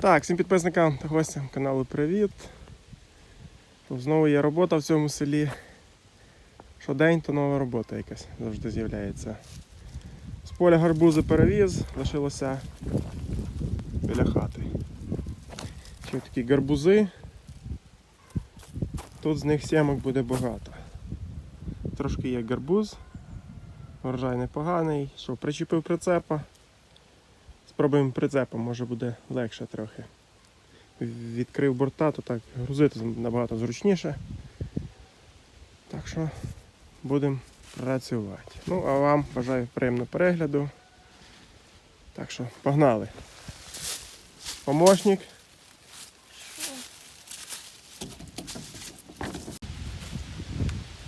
Так, всім підписникам та гостям каналу привіт. То Знову є робота в цьому селі. Щодень то нова робота якась завжди з'являється. З поля гарбузи перевіз, лишилося біля хати. Ще такі гарбузи. Тут з них сімок буде багато. Трошки є гарбуз, врожай непоганий, що причепив прицепа. Спробуємо прицепом, може буде легше трохи. Відкрив борта, то так грузити набагато зручніше. Так що будемо працювати. Ну, а вам бажаю приємного перегляду. Так що погнали. Помощник.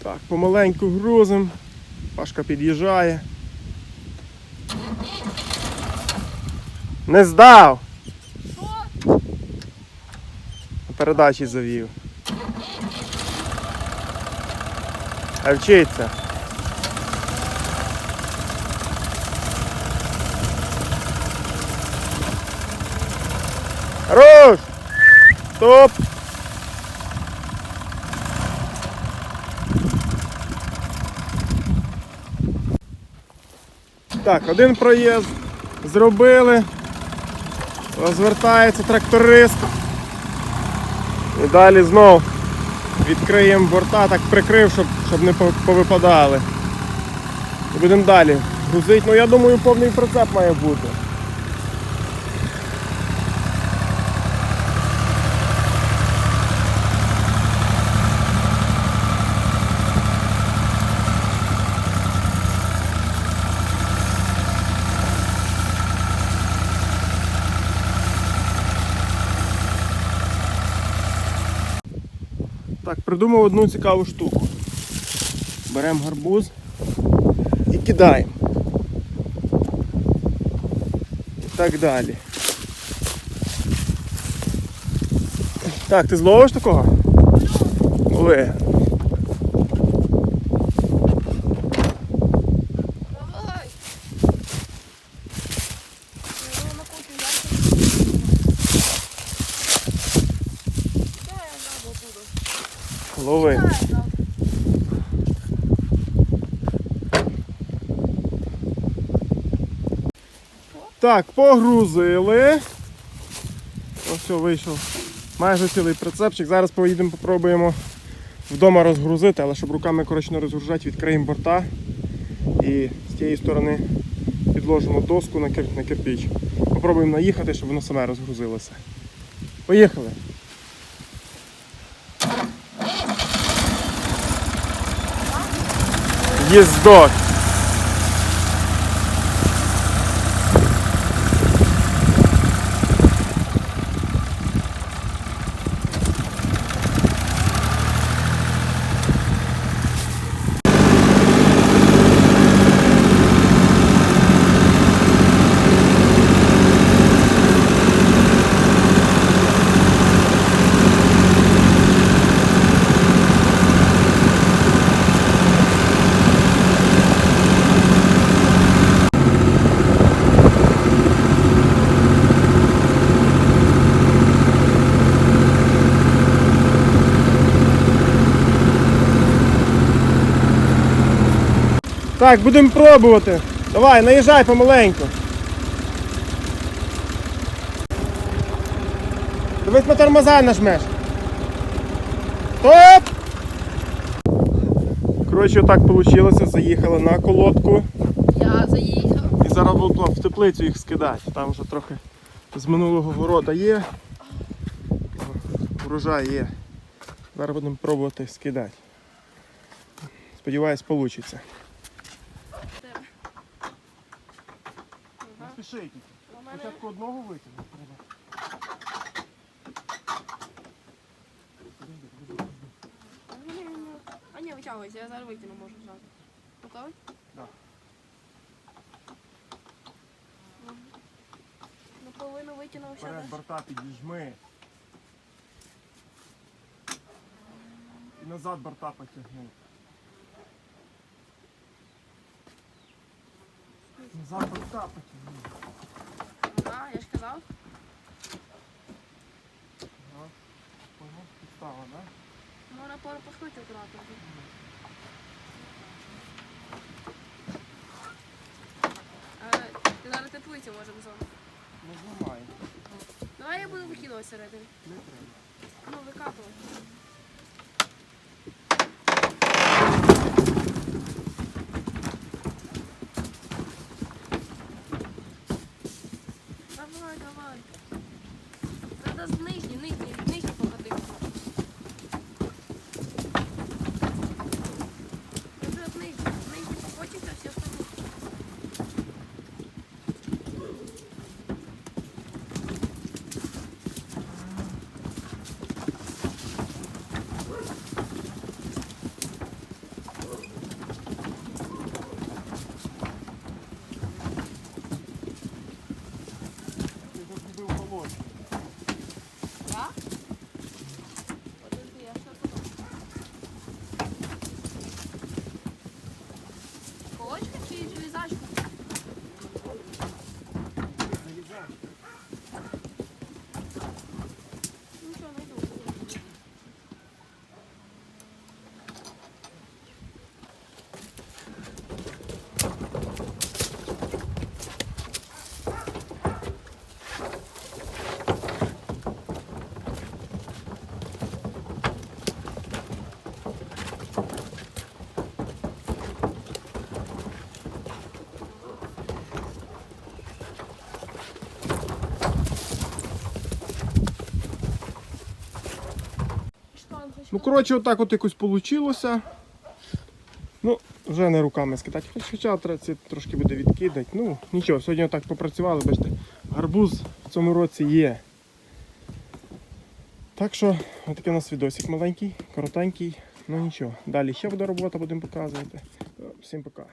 Так, помаленьку грузим. Пашка під'їжджає. Не здав! На Передачі завів. А вчиться. Руш! Стоп! Так, один проїзд зробили. Розвертається тракторист. І далі знов відкриємо борта, так прикрив, щоб, щоб не повипадали. І будемо далі грузити. Ну я думаю, повний прицеп має бути. Так, придумав одну цікаву штуку. Беремо гарбуз і кидаємо. І так далі. Так, ти зловиш такого? Лови. Давай. Я його накручу, я Куда я жабу буду? Лови. Так, погрузили. Ось вийшов. Майже цілий прицепчик. Зараз поїдемо, попробуємо вдома розгрузити, але щоб руками коротше не розгружати, відкриємо борта і з тієї сторони підложимо доску на кирпіч. Попробуємо наїхати, щоб воно саме розгрузилося. Поїхали! Їздок! Так, будемо пробувати. Давай, наїжджай помаленьку. Дивись на тормоза нажмеш. Стоп! Коротше, так вийшло, заїхали на колодку Я заїхав. і зараз буду в теплицю їх скидати. Там вже трохи з минулого города є. Врожай є. Зараз будемо пробувати скидати. Сподіваюсь, вийде. Мене Спочатку одного витягнути треба. А ні, витягуйся, я зараз викину, можу зразу. Готовий? Да. Ну, Наполовину витягнув ще Вперед десь. борта підіжми. І назад борта потягни. Запах капать. Да, я ж казав. Ага. Пойму, підстава, да? Можна пару пахнути акуратно. Е, ти зараз теплицю можемо зробити. Не знімай. Давай я буду викидувати середину. Не треба. Ну, викапувати. Ну, коротше, отак от якось вийшло. Ну, вже не руками скидати. Хоч- Хоча це трошки буде відкидати. Ну, нічого, сьогодні отак попрацювали, бачите, гарбуз в цьому році є. Так що, отакий у нас відосик маленький, коротенький. Ну нічого. Далі ще буде робота, будемо показувати. Всім пока.